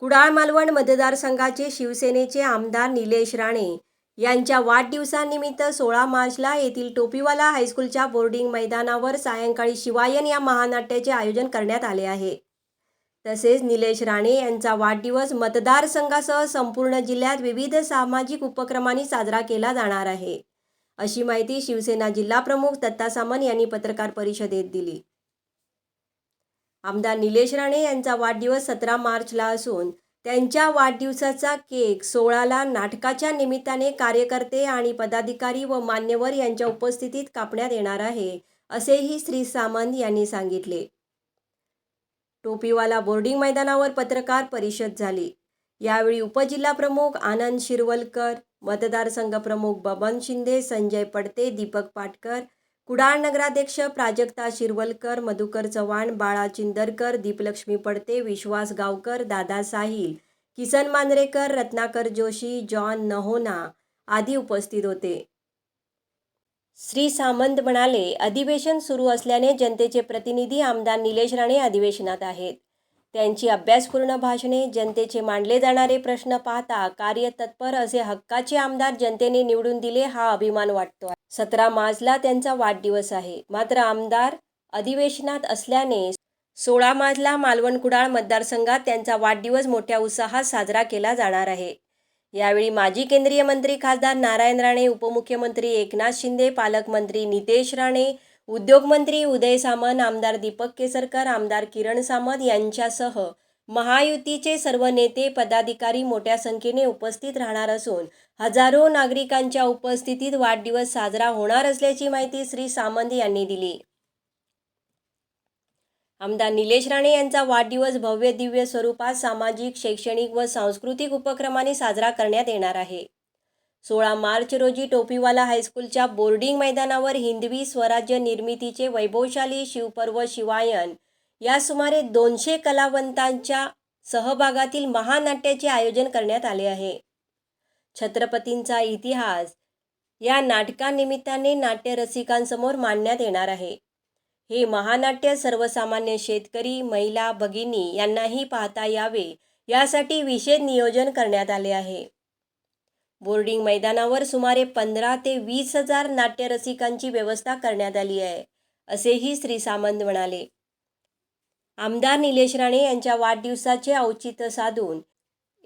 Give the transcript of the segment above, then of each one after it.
कुडाळ मालवण मतदारसंघाचे शिवसेनेचे आमदार निलेश राणे यांच्या वाढदिवसानिमित्त सोळा मार्चला येथील टोपीवाला हायस्कूलच्या बोर्डिंग मैदानावर सायंकाळी शिवायन या महानाट्याचे आयोजन करण्यात आले आहे. तसेच निलेश राणे यांचा वाढदिवस मतदारसंघासह संपूर्ण जिल्ह्यात विविध सामाजिक उपक्रमांनी साजरा केला जाणार आहे. अशी माहिती शिवसेना जिल्हाप्रमुख दत्ता सामंत यांनी पत्रकार परिषदेत दिली. आमदार निलेश राणे यांचा वाढदिवस सतरा मार्चला असून त्यांच्या वाढदिवसाचा केक सोळाला नाटकाच्या निमित्ताने कार्यकर्ते आणि पदाधिकारी व मान्यवर यांच्या उपस्थितीत कापण्यात येणार आहे असेही श्री सामंत यांनी सांगितले. टोपीवाला बोर्डिंग मैदानावर पत्रकार परिषद झाली. यावेळी उपजिल्हाप्रमुख आनंद शिरवलकर मतदारसंघ प्रमुख बबन शिंदे संजय पडते दीपक पाटकर कुडाळ नगराध्यक्ष प्राजक्ता शिरवलकर मधुकर चव्हाण बाळा चिंदरकर दीपलक्ष्मी पडते विश्वास गावकर दादा साहिल किसन मांजरेकर रत्नाकर जोशी जॉन नहोना आदी उपस्थित होते. श्री सामंत म्हणाले अधिवेशन सुरू असल्याने जनतेचे प्रतिनिधी आमदार निलेश राणे अधिवेशनात आहेत. त्यांची अभ्यासपूर्ण भाषणे जनतेचे मांडले जाणारे प्रश्न पाहता कार्यतत्पर असे हक्काचे आमदार जनतेने निवडून दिले हा अभिमान वाटतो सतरा मार्चला त्यांचा वाढदिवस आहे. मात्र आमदार अधिवेशनात असल्याने सोळा मार्चला मालवण कुडाळ मतदारसंघात त्यांचा वाढदिवस मोठ्या उत्साहात साजरा केला जाणार आहे. यावेळी माजी केंद्रीय मंत्री खासदार नारायण राणे उपमुख्यमंत्री एकनाथ शिंदे पालकमंत्री नितेश राणे उद्योगमंत्री उदय सामंत आमदार दीपक केसरकर आमदार किरण सामंत यांच्यासह महायुतीचे सर्व नेते पदाधिकारी मोठ्या संख्येने उपस्थित राहणार असून हजारो नागरिकांच्या उपस्थितीत वाढदिवस साजरा होणार असल्याची माहिती श्री सामंत यांनी दिली. आमदार निलेश राणे यांचा वाढदिवस भव्य दिव्य स्वरूपात सामाजिक शैक्षणिक व सांस्कृतिक उपक्रमाने साजरा करण्यात येणार आहे. सोळा मार्च रोजी टोपीवाला हायस्कूलच्या बोर्डिंग मैदानावर हिंदवी स्वराज्य निर्मितीचे वैभवशाली शिवपर्व शिवायन. या सुमारे दोनशे कलावंतांच्या सहभागातील महानाट्याचे आयोजन करण्यात आले आहे. छत्रपतींचा इतिहास या नाटकानिमित्ताने नाट्यरसिकांसमोर मांडण्यात येणार आहे. हे महानाट्य सर्वसामान्य शेतकरी महिला भगिनी यांनाही पाहता यावे यासाठी विशेष नियोजन करण्यात आले आहे. बोर्डिंग मैदानावर सुमारे पंधरा ते वीस हजार नाट्यरसिकांची व्यवस्था करण्यात आली आहे असेही श्री सामंत म्हणाले. आमदार निलेश राणे यांच्या वाढदिवसाचे औचित्य साधून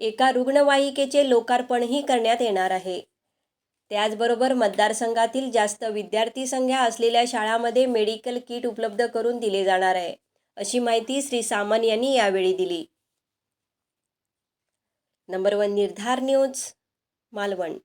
एका रुग्णवाहिकेचे लोकार्पणही करण्यात येणार आहे. त्याचबरोबर मतदारसंघातील जास्त विद्यार्थी संख्या असलेल्या शाळांमध्ये मेडिकल किट उपलब्ध करून दिले जाणार आहे अशी माहिती श्री सामंत यांनी यावेळी दिली. Number one Nirdhar news. Malvan